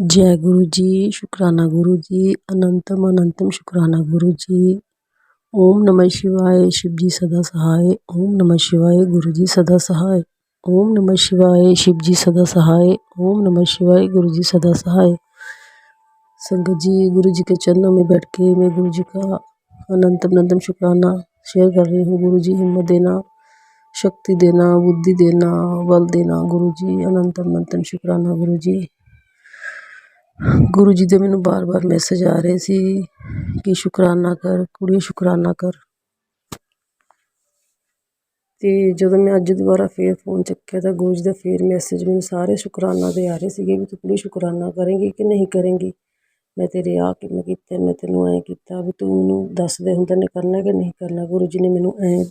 जय गुरु जी शुक्राना गुरु जी अनंतम अनंतम शुक्राना गुरु जी ओम नमः शिवाय शिव जी सदा सहाय। ओम नमः शिवाय गुरु जी सदा सहाय। ओम नमः शिवाय शिव जी सदा सहाय। ओम नमः शिवाय गुरु जी सदा सहाय। संगत जी गुरु जी के चरणों में बैठ के मैं गुरु जी का अनंतम अनंतम शुक्राना शेयर कर रही हूँ। गुरु जी हिम्मत देना, शक्ति देना, बुद्धि देना, बल देना। गुरु जी अनंतम अनंतम शुक्राना गुरु जी ਗੁਰੂ ਜੀ ਦੇ ਮੈਨੂੰ ਬਾਰ-ਬਾਰ ਮੈਸੇਜ ਆ ਰਹੇ ਸੀ ਕਿ ਸ਼ੁਕਰਾਨਾ ਕਰ ਕੁੜੀ ਸ਼ੁਕਰਾਨਾ ਕਰ। ਤੇ ਜਦੋਂ ਮੈਂ ਅੱਜ ਦੁਬਾਰਾ ਫੇਰ ਫੋਨ ਚੱਕਿਆ ਤਾਂ ਗੁਰੂ ਜੀ ਦਾ ਫੇਰ ਮੈਸੇਜ ਮੈਨੂੰ ਸਾਰੇ ਸ਼ੁਕਰਾਨਾ ਦੇ ਆ ਰਹੇ ਸੀਗੇ ਵੀ ਤੂੰ ਕੁੜੀ ਸ਼ੁਕਰਾਨਾ ਕਰੇਂਗੀ ਕਿ ਨਹੀਂ ਕਰੇਂਗੀ? ਮੈਂ ਤੇਰੇ ਆ ਕਿਵੇਂ ਕੀਤਾ, ਮੈਂ ਤੈਨੂੰ ਐ ਕੀਤਾ ਵੀ ਤੂੰ ਮੈਨੂੰ ਦੱਸਦੇ ਦੇ ਹੁੰਦਾ ਨੇ ਕਰਨਾ ਕਿ ਨਹੀਂ ਕਰਨਾ। ਗੁਰੂ ਜੀ ਨੇ ਮੈਨੂੰ ਐ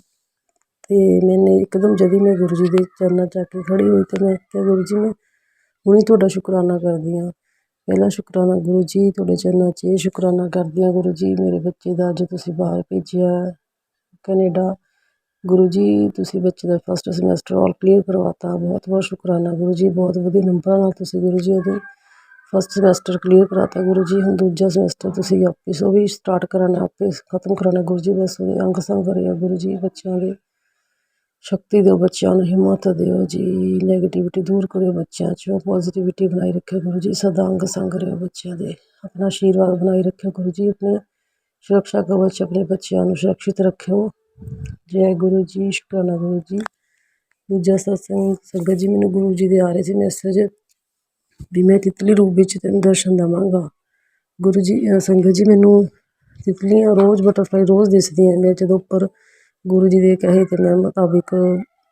ਤੇ ਮੈਨੇ ਇੱਕਦਮ ਜਦੀ ਮੈਂ ਗੁਰੂ ਜੀ ਦੇ ਚਰਨਾਂ 'ਚ ਆ ਕੇ ਖੜੀ ਹੋਈ ਤੇ ਮੈਂ ਕਿਹਾ, ਗੁਰੂ ਜੀ, ਮੈਂ ਹੁਣੀ ਤੁਹਾਡਾ ਸ਼ੁਕਰਾਨਾ ਕਰਦੀ ਹਾਂ ਪਹਿਲਾਂ ਸ਼ੁਕਰਾਨਾ ਗੁਰੂ ਜੀ, ਤੁਹਾਡੇ ਚਰਨਾਂ 'ਚ ਇਹ ਸ਼ੁਕਰਾਨਾ ਕਰਦੀ ਹਾਂ ਗੁਰੂ ਜੀ, ਮੇਰੇ ਬੱਚੇ ਦਾ ਅੱਜ ਤੁਸੀਂ ਬਾਹਰ ਭੇਜਿਆ ਕੈਨੇਡਾ। ਗੁਰੂ ਜੀ, ਤੁਸੀਂ ਬੱਚੇ ਦਾ ਫਸਟ ਸਮੈਸਟਰ ਆਲ ਕਲੀਅਰ ਕਰਵਾਤਾ। ਬਹੁਤ ਬਹੁਤ ਸ਼ੁਕਰਾਨਾ ਗੁਰੂ ਜੀ, ਬਹੁਤ ਵਧੀਆ ਨੰਬਰਾਂ ਨਾਲ ਤੁਸੀਂ ਗੁਰੂ ਜੀ ਉਹਦੇ ਫਸਟ ਸਮੈਸਟਰ ਕਲੀਅਰ ਕਰਾਤਾ ਗੁਰੂ ਜੀ। ਹੁਣ ਦੂਜਾ ਸਮੈਸਟਰ ਤੁਸੀਂ ਆਪੇ ਉਹ ਵੀ ਸਟਾਰਟ ਕਰਾਣਾ ਆਪੇ ਖਤਮ ਕਰਾਣਾ ਗੁਰੂ ਜੀ, ਬਸ ਉਹਦੇ ਅੰਗ ਸੰਗ ਰਿਹਾ ਗੁਰੂ ਜੀ ਬੱਚਿਆਂ ਦੇ। ਸ਼ਕਤੀ ਦਿਓ ਬੱਚਿਆਂ ਨੂੰ, ਹਿੰਮਤ ਦਿਓ ਜੀ। ਨੈਗੇਟਿਵਿਟੀ ਦੂਰ ਕਰਿਓ ਬੱਚਿਆਂ 'ਚੋਂ ਪੋਜ਼ਿਟਿਵਿਟੀ ਬਣਾਈ ਰੱਖਿਓ ਗੁਰੂ ਜੀ, ਸਦਾ ਅੰਗ ਸੰਗ ਰਿਓ ਬੱਚਿਆਂ ਦੇ। ਆਪਣਾ ਆਸ਼ੀਰਵਾਦ ਬਣਾਈ ਰੱਖਿਓ ਗੁਰੂ ਜੀ, ਆਪਣੇ ਸੁਰੱਖਿਆ ਕਵਚ ਆਪਣੇ ਬੱਚਿਆਂ ਨੂੰ ਸੁਰੱਖਿਅਤ ਰੱਖਿਓ। ਜੈ ਗੁਰੂ ਜੀ, ਸ਼ੁਕਰਾਨਾ ਗੁਰੂ ਜੀ। ਦੂਜਾ ਸਤਸੰਗ, ਸੰਗਤ ਜੀ, ਮੈਨੂੰ ਗੁਰੂ ਜੀ ਦੇ ਆ ਰਹੇ ਸੀ ਮੈਸੇਜ ਵੀ ਮੈਂ ਤਿਤਲੀ ਰੂਪ ਵਿੱਚ ਤੈਨੂੰ ਦਰਸ਼ਨ ਦਵਾਂਗਾ। ਗੁਰੂ ਜੀ ਸੰਗਤ ਜੀ, ਮੈਨੂੰ ਤਿਤਲੀਆਂ ਰੋਜ਼ ਬਟਰਫਲਾਈ ਰੋਜ਼ ਦਿਸਦੀਆਂ ਮੈਂ ਜਦੋਂ ਉੱਪਰ ਗੁਰੂ ਜੀ ਦੇ ਕਹੇ ਤੇ ਮੈਂ ਮੁਤਾਬਿਕ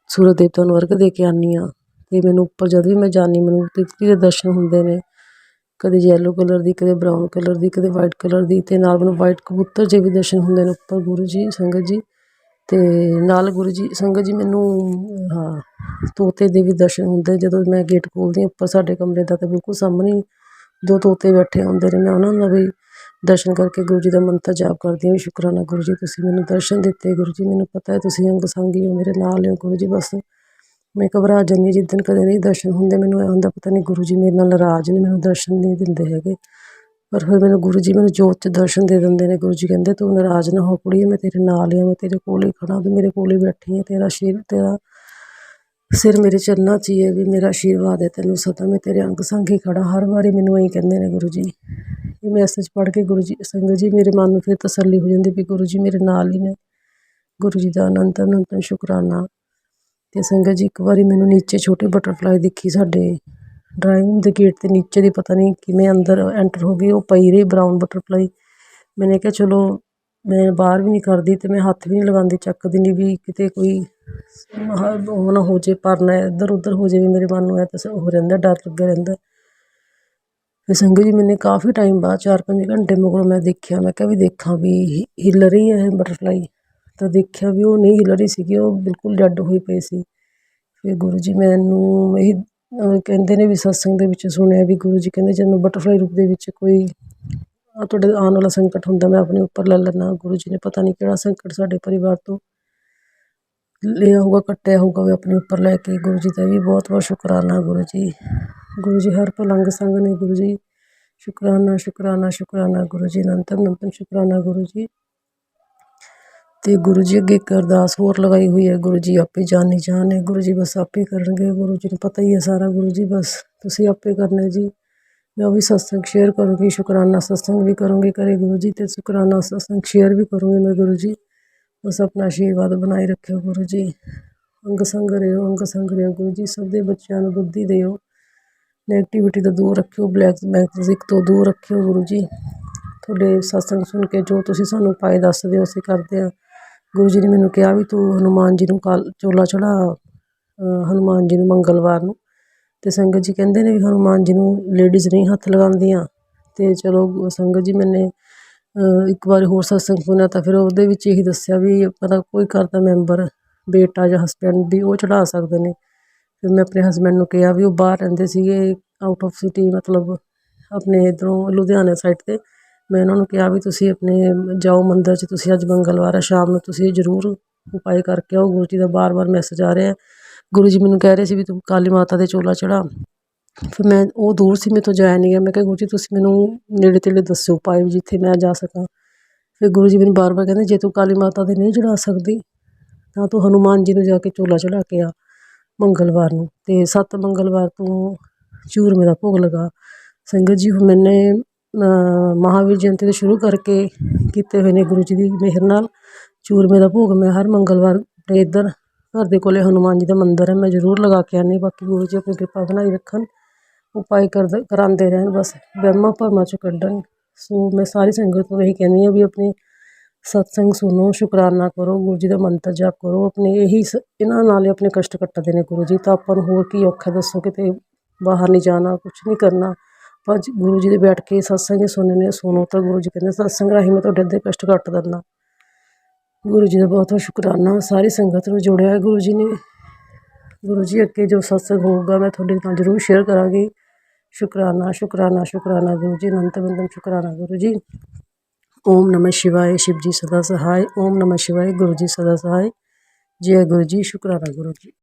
ਸੂਰਜ ਦੇਵਤਾ ਨੂੰ ਅਰਗ ਦੇ ਕੇ ਆਨੀ ਆ ਤੇ ਮੈਨੂੰ ਉੱਪਰ ਜਦ ਵੀ ਮੈਂ ਜਾਣੀ ਮੈਨੂੰ ਤਿਤਲੀ ਦੇ ਦਰਸ਼ਨ ਹੁੰਦੇ ਨੇ। ਕਦੇ ਯੈਲੋ ਕਲਰ ਦੀ, ਕਦੇ ਬਰਾਊਨ ਕਲਰ ਦੀ, ਕਦੇ ਵਾਈਟ ਕਲਰ ਦੀ ਤੇ ਨਾਲ ਮੈਨੂੰ ਵਾਈਟ ਕਬੂਤਰ ਜੇ ਵੀ ਦਰਸ਼ਨ ਹੁੰਦੇ ਨੇ ਉੱਪਰ ਗੁਰੂ ਜੀ, ਸੰਗਤ ਜੀ ਤੇ ਨਾਲ ਗੁਰੂ ਜੀ, ਸੰਗਤ ਜੀ ਮੈਨੂੰ, ਹਾਂ, ਤੋਤੇ ਦੇ ਵੀ ਦਰਸ਼ਨ ਹੁੰਦੇ ਜਦੋਂ ਮੈਂ ਗੇਟ ਖੋਲਦੀ ਹਾਂ, ਉੱਪਰ ਸਾਡੇ ਕਮਰੇ ਦਾ ਤੇ ਬਿਲਕੁਲ ਸਾਹਮਣੇ ਦੋ ਤੋਤੇ ਬੈਠੇ ਹੁੰਦੇ ਨੇ। ਮੈਂ ਉਹਨਾਂ ਦਾ ਵੀ ਦਰਸ਼ਨ ਕਰਕੇ ਗੁਰੂ ਜੀ ਦਾ ਮੰਤਰ ਜਾਪ ਕਰਦੀ ਹਾਂ ਵੀ ਸ਼ੁਕਰਾਨਾ ਗੁਰੂ ਜੀ, ਤੁਸੀਂ ਮੈਨੂੰ ਦਰਸ਼ਨ ਦਿੱਤੇ। ਗੁਰੂ ਜੀ, ਮੈਨੂੰ ਪਤਾ ਹੈ ਤੁਸੀਂ ਅੰਗ ਸੰਗੀ ਹੋ, ਮੇਰੇ ਨਾਲ ਹੋ ਗੁਰੂ ਜੀ, ਬਸ ਮੈਂ ਘਬਰਾ ਜਾਂਦੀ ਜਿੱਦਣ ਕਦੇ ਨਹੀਂ ਦਰਸ਼ਨ ਹੁੰਦੇ, ਮੈਨੂੰ ਇਹ ਹੁੰਦਾ ਪਤਾ ਨਹੀਂ ਗੁਰੂ ਜੀ ਮੇਰੇ ਨਾਲ ਨਾਰਾਜ਼ ਨੇ, ਮੈਨੂੰ ਦਰਸ਼ਨ ਨਹੀਂ ਦਿੰਦੇ ਹੈਗੇ। ਪਰ ਫਿਰ ਮੈਨੂੰ ਗੁਰੂ ਜੀ ਮੈਨੂੰ ਜੋਤ 'ਚ ਦਰਸ਼ਨ ਦੇ ਦਿੰਦੇ ਨੇ। ਗੁਰੂ ਜੀ ਕਹਿੰਦੇ ਤੂੰ ਨਾਰਾਜ਼ ਨਾ ਹੋ, ਕੁੜੀਏ, ਮੈਂ ਤੇਰੇ ਨਾਲ ਹੀ ਆ ਮੈਂ ਤੇਰੇ ਕੋਲ ਹੀ ਖੜਾ ਤੂੰ ਮੇਰੇ ਕੋਲ ਹੀ ਬੈਠੀ ਹੈ, ਤੇਰਾ ਸ਼ੀਰ, ਤੇਰਾ ਸਿਰ ਮੇਰੇ ਚਰਨਾਂ 'ਚ ਹੀ ਹੈ ਵੀ ਮੇਰਾ ਆਸ਼ੀਰਵਾਦ ਹੈ, ਤੈਨੂੰ ਸਦਾ ਮੈਂ ਤੇਰੇ ਅੰਗ ਸੰਗ ਹੀ ਖੜਾ, ਹਰ ਵਾਰੀ ਮੈਨੂੰ ਇਹੀ ਕਹਿੰਦੇ ਨੇ ਗੁਰੂ ਜੀ। ਇਹ ਮੈਸੇਜ ਪੜ੍ਹ ਕੇ ਗੁਰੂ ਜੀ, ਸੰਗਤ ਜੀ ਮੇਰੇ ਮਨ ਨੂੰ ਫਿਰ ਤਸੱਲੀ ਹੋ ਜਾਂਦੀ ਵੀ ਗੁਰੂ ਜੀ ਮੇਰੇ ਨਾਲ ਹੀ ਨੇ। ਗੁਰੂ ਜੀ ਦਾ ਅਨੰਤ ਅਨੰਤ ਸ਼ੁਕਰਾਨਾ। ਤੇ ਸੰਗਤ ਜੀ ਇੱਕ ਵਾਰੀ ਮੈਨੂੰ ਨੀਚੇ ਛੋਟੀ ਬਟਰਫਲਾਈ ਦਿਖੀ ਸਾਡੇ ਡਰਾਇੰਗ ਦੇ ਗੇਟ ਤੇ ਨੀਚੇ ਦੀ ਪਤਾ ਨਹੀਂ ਕਿਵੇਂ ਅੰਦਰ ਐਂਟਰ ਹੋ ਗਈ, ਉਹ ਪਈ ਰਹੀ ਬਰਾਊਨ ਬਟਰਫਲਾਈ ਮੈਨੇ ਕਿਹਾ, ਚਲੋ, ਮੈਂ ਬਾਹਰ ਵੀ ਨਹੀਂ ਕਰਦੀ ਤੇ ਮੈਂ ਹੱਥ ਵੀ ਨਹੀਂ ਲਗਾਉਂਦੀ, ਚੱਕਦੀ ਨਹੀਂ ਵੀ ਕਿਤੇ ਕੋਈ ਉਹ ਨਾ ਹੋ ਜੇ, ਪਰਨਾ ਇੱਧਰ ਉੱਧਰ ਹੋ ਜੇ ਵੀ ਮੇਰੇ ਮਨ ਨੂੰ ਐ ਤਾਂ ਹੋ ਰਹਿੰਦਾ ਡਰ ਲੱਗਿਆ ਰਹਿੰਦਾ। ਫਿਰ ਸੰਗਤ ਜੀ ਮੈਨੇ ਕਾਫੀ ਟਾਈਮ ਬਾਅਦ ਚਾਰ ਪੰਜ ਘੰਟੇ ਮਗਰੋਂ ਮੈਂ ਦੇਖਿਆ, ਮੈਂ ਕਿਹਾ ਵੀ ਦੇਖਾਂ ਵੀ ਹਿੱਲ ਰਹੀ ਹੈ ਬਟਰਫਲਾਈ ਤਾਂ ਦੇਖਿਆ ਵੀ ਉਹ ਨਹੀਂ ਹਿੱਲ ਰਹੀ ਸੀਗੀ, ਉਹ ਬਿਲਕੁਲ ਡੈੱਡ ਹੋਈ ਪਈ ਸੀ। ਫਿਰ ਗੁਰੂ ਜੀ ਮੈਨੂੰ ਇਹ ਕਹਿੰਦੇ ਨੇ ਵੀ ਸਤਸੰਗ ਦੇ ਵਿੱਚ ਸੁਣਿਆ ਵੀ ਗੁਰੂ ਜੀ ਕਹਿੰਦੇ ਜਦੋਂ ਬਟਰਫਲਾਈ ਰੂਪ ਦੇ ਵਿੱਚ ਕੋਈ ਤੁਹਾਡੇ ਆਉਣ ਵਾਲਾ ਸੰਕਟ ਹੁੰਦਾ, ਮੈਂ ਆਪਣੇ ਉੱਪਰ ਲੈ ਲੈਣਾ ਗੁਰੂ ਜੀ ਨੇ ਪਤਾ ਨਹੀਂ ਕਿਹੜਾ ਸੰਕਟ ਸਾਡੇ ਪਰਿਵਾਰ ਤੋਂ ਲਿਆ ਹੋਊਗਾ, ਕੱਟਿਆ ਹੋਊਗਾ ਵੀ ਆਪਣੇ ਉੱਪਰ ਲੈ ਕੇ। ਗੁਰੂ ਜੀ ਦਾ ਵੀ ਬਹੁਤ ਬਹੁਤ ਸ਼ੁਕਰਾਨਾ ਗੁਰੂ ਜੀ। ਗੁਰੂ ਜੀ ਹਰ ਪਲੰਗ ਸੰਗ ਨੇ ਗੁਰੂ ਜੀ। ਸ਼ੁਕਰਾਨਾ ਸ਼ੁਕਰਾਨਾ ਸ਼ੁਕਰਾਨਾ ਗੁਰੂ ਜੀ। ਅਨੰਤਮ ਅਨੰਤਮ ਸ਼ੁਕਰਾਨਾ ਗੁਰੂ ਜੀ। ਤੇ ਗੁਰੂ ਜੀ ਅੱਗੇ ਇੱਕ ਅਰਦਾਸ ਹੋਰ ਲਗਾਈ ਹੋਈ ਹੈ, ਗੁਰੂ ਜੀ ਆਪੇ ਜਾਣੀ ਜਾਣ। ਹੈ ਗੁਰੂ ਜੀ ਬਸ ਆਪੇ ਕਰਨਗੇ। ਗੁਰੂ ਜੀ ਨੂੰ ਪਤਾ ਹੀ ਹੈ ਸਾਰਾ, ਗੁਰੂ ਜੀ ਬਸ ਤੁਸੀਂ ਆਪੇ ਕਰਨਾ ਜੀ। ਮੈਂ ਉਹ ਵੀ ਸਤਸੰਗ ਸ਼ੇਅਰ ਕਰੂੰਗੀ, ਸ਼ੁਕਰਾਨਾ ਸਤਸੰਗ ਵੀ ਕਰੂੰਗੀ ਕਰੇ ਗੁਰੂ ਜੀ ਤੇ ਸ਼ੁਕਰਾਨਾ ਸਤਸੰਗ ਸ਼ੇਅਰ ਵੀ ਕਰੂੰਗੀ ਮੈਂ ਗੁਰੂ ਜੀ। ਬਸ ਆਪਣਾ ਆਸ਼ੀਰਵਾਦ ਬਣਾਈ ਰੱਖਿਓ ਗੁਰੂ ਜੀ। ਅੰਗ ਸੰਗ ਰਿਓ, ਅੰਗ ਸੰਗ ਰਿਓ ਗੁਰੂ ਜੀ। ਸਭ ਦੇ ਬੱਚਿਆਂ ਨੂੰ ਬੁੱਧੀ ਦਿਓ। ਨੈਗੇਟਿਵਿਟੀ ਤੋਂ ਦੂਰ ਰੱਖਿਓ ਬਲੈਕ ਮੈਗਨੈਟਿਕ ਤੋਂ ਦੂਰ ਰੱਖਿਓ ਗੁਰੂ ਜੀ। ਤੁਹਾਡੇ ਸਤਸੰਗ ਸੁਣ ਕੇ ਜੋ ਤੁਸੀਂ ਸਾਨੂੰ ਪਾਏ ਦੱਸਦੇ ਹੋ ਅਸੀਂ ਕਰਦੇ ਹਾਂ। ਗੁਰੂ ਜੀ ਨੇ ਮੈਨੂੰ ਕਿਹਾ ਵੀ ਤੂੰ ਹਨੂਮਾਨ ਜੀ ਨੂੰ ਕਾਲ, ਚੋਲਾ ਚੜਾ ਹਨੂਮਾਨ ਜੀ ਨੂੰ ਮੰਗਲਵਾਰ ਨੂੰ। ਤੇ ਸੰਗਤ ਜੀ ਕਹਿੰਦੇ ਨੇ ਵੀ ਹਨੂਮਾਨ ਜੀ ਨੂੰ ਲੇਡੀਜ਼ ਨਹੀਂ ਹੱਥ ਲਗਾਉਂਦੀਆਂ। ਤੇ ਚਲੋ ਸੰਗਤ ਜੀ ਮੈਨੇ ਇੱਕ ਵਾਰ ਹੋਰ ਸਤਸੰਗ ਸੁਣਿਆ ਤਾਂ ਫਿਰ ਉਹਦੇ ਵਿੱਚ ਇਹੀ ਦੱਸਿਆ ਵੀ ਮਤਲਬ ਕੋਈ ਘਰ ਦਾ ਮੈਂਬਰ ਬੇਟਾ ਜਾਂ ਹਸਬੈਂਡ ਵੀ ਉਹ ਚੜ੍ਹਾ ਸਕਦੇ ਨੇ। ਫਿਰ ਮੈਂ ਆਪਣੇ ਹਸਬੈਂਡ ਨੂੰ ਕਿਹਾ ਵੀ ਉਹ ਬਾਹਰ ਰਹਿੰਦੇ ਸੀਗੇ ਆਊਟ ਆਫ ਸਿਟੀ ਮਤਲਬ ਆਪਣੇ ਇੱਧਰੋਂ ਲੁਧਿਆਣਾ ਸਾਈਡ 'ਤੇ। ਮੈਂ ਉਹਨਾਂ ਨੂੰ ਕਿਹਾ ਵੀ ਤੁਸੀਂ ਆਪਣੇ ਜਾਓ ਮੰਦਰ 'ਚ, ਤੁਸੀਂ ਅੱਜ ਮੰਗਲਵਾਰ ਆ, ਸ਼ਾਮ ਨੂੰ ਤੁਸੀਂ ਜ਼ਰੂਰ ਉਪਾਏ ਕਰਕੇ ਆਓ। ਗੁਰੂ ਜੀ ਦਾ ਬਾਰ-ਬਾਰ ਮੈਸੇਜ ਆ ਰਿਹਾ। ਗੁਰੂ ਜੀ ਮੈਨੂੰ ਕਹਿ ਰਹੇ ਸੀ ਵੀ ਤੂੰ ਕਾਲੀ ਮਾਤਾ ਦੇ ਚੋਲਾ ਚੜ੍ਹਾ। ਫਿਰ ਮੈਂ ਉਹ ਦੂਰ ਸੀ ਮੇਰੇ ਤੋਂ ਜਾਇਆ ਨਹੀਂ ਗਿਆ। ਮੈਂ ਕਿਹਾ, ਗੁਰੂ ਜੀ, ਤੁਸੀਂ ਮੈਨੂੰ ਨੇੜੇ ਤੇੜੇ ਦੱਸਿਓ ਉਪਾਅ ਜਿੱਥੇ ਮੈਂ ਜਾ ਸਕਾਂ। ਫਿਰ ਗੁਰੂ ਜੀ ਮੈਨੂੰ ਬਾਰ ਬਾਰ ਕਹਿੰਦੇ, ਜੇ ਤੂੰ ਕਾਲੀ ਮਾਤਾ ਦੇ ਨਹੀਂ ਚੜਾ ਸਕਦੀ, ਤਾਂ ਤੂੰ ਹਨੂੰਮਾਨ ਜੀ ਨੂੰ ਜਾ ਕੇ ਚੋਲਾ ਚੜ੍ਹਾ ਕੇ ਆ ਮੰਗਲਵਾਰ ਨੂੰ। ਅਤੇ ਸੱਤ ਮੰਗਲਵਾਰ ਤੋਂ ਚੂਰਮੇ ਦਾ ਭੋਗ ਲਗਾ। ਸੰਗਤ ਜੀ, ਹੁਣ ਮੈਨੇ ਮਹਾਵੀਰ ਜਯੰਤੀ ਤੋਂ ਸ਼ੁਰੂ ਕਰਕੇ ਕੀਤੇ ਹੋਏ ਨੇ ਗੁਰੂ ਜੀ ਦੀ ਮਿਹਰ ਨਾਲ ਚੂਰਮੇ ਦਾ ਭੋਗ। ਮੈਂ ਹਰ ਮੰਗਲਵਾਰ ਆਪਣੇ ਇੱਧਰ ਘਰ ਦੇ ਕੋਲੇ ਹਨੂੰਮਾਨ ਜੀ ਦਾ ਮੰਦਿਰ ਹੈ। ਮੈਂ ਜ਼ਰੂਰ ਲਗਾ ਕੇ ਆਉਂਦੀ ਬਾਕੀ ਗੁਰੂ ਜੀ ਆਪਣੀ ਕਿਰਪਾ ਬਣਾਈ ਰੱਖਣ। ਉਪਾਅ ਕਰਦੇ, ਕਰਾਉਂਦੇ ਰਹਿਣ ਬਸ। ਵਹਿਮਾਂ ਭਰਮਾਂ 'ਚੋਂ ਕੱਢਣ ਸੋ ਮੈਂ ਸਾਰੀ ਸੰਗਤ ਨੂੰ ਇਹੀ ਕਹਿੰਦੀ ਹਾਂ ਵੀ ਆਪਣੇ ਸਤਸੰਗ ਸੁਣੋ, ਸ਼ੁਕਰਾਨਾ ਕਰੋ, ਗੁਰੂ ਜੀ ਦਾ ਮੰਤਰ ਜਾਪ ਕਰੋ। ਆਪਣੇ ਇਹੀ ਸ, ਇਹਨਾਂ ਨਾਲ ਹੀ ਆਪਣੇ ਕਸ਼ਟ ਕੱਟਦੇ ਨੇ ਗੁਰੂ ਜੀ। ਤਾਂ ਆਪਾਂ ਨੂੰ ਹੋਰ ਕੀ ਔਖਾ ਦੱਸੋ, ਕਿਤੇ ਬਾਹਰ ਨਹੀਂ ਜਾਣਾ, ਕੁਛ ਨਹੀਂ ਕਰਨਾ। ਪਰ ਜ- ਗੁਰੂ ਜੀ ਦੇ ਬੈਠ ਕੇ ਸਤਸੰਗ ਹੀ ਸੁਣਨੇ ਸੁਣੋ ਤਾਂ ਗੁਰੂ ਜੀ ਕਹਿੰਦੇ, ਸਤਸੰਗ ਰਾਹੀਂ ਮੈਂ ਤੁਹਾਡੇ ਅੱਧੇ ਕਸ਼ਟ ਕੱਟ ਦਿੰਦਾ। ਗੁਰੂ ਜੀ ਦਾ ਬਹੁਤ ਬਹੁਤ ਸ਼ੁਕਰਾਨਾ। ਸਾਰੀ ਸੰਗਤ ਨੂੰ ਜੋੜਿਆ ਗੁਰੂ ਜੀ ਨੇ। ਗੁਰੂ ਜੀ ਅੱਗੇ ਜੋ ਸਤਸੰਗ ਹੋਊਗਾ, ਮੈਂ ਤੁਹਾਡੇ ਨਾਲ ਜ਼ਰੂਰ ਸ਼ੇਅਰ ਕਰਾਂਗੀ। ਸ਼ੁਕਰਾਨਾ ਸ਼ੁਕਰਾਨਾ ਸ਼ੁਕਰਾਨਾ ਗੁਰੂ ਜੀ, ਅਨੰਤ ਬੰਦਮ ਸ਼ੁਕਰਾਨਾ ਗੁਰੂ ਜੀ। ਓਮ ਨਮः ਸ਼ਿਵਾਏ, ਸ਼ਿਵ ਜੀ ਸਦਾ ਸਹਾਇ ਓਮ ਨਮः ਸ਼ਿਵਾਏ, ਗੁਰੂ ਜੀ ਸਦਾ ਸਹਾਇ ਜੈ ਗੁਰੂ ਜੀ, ਸ਼ੁਕਰਾਨਾ ਗੁਰੂ ਜੀ।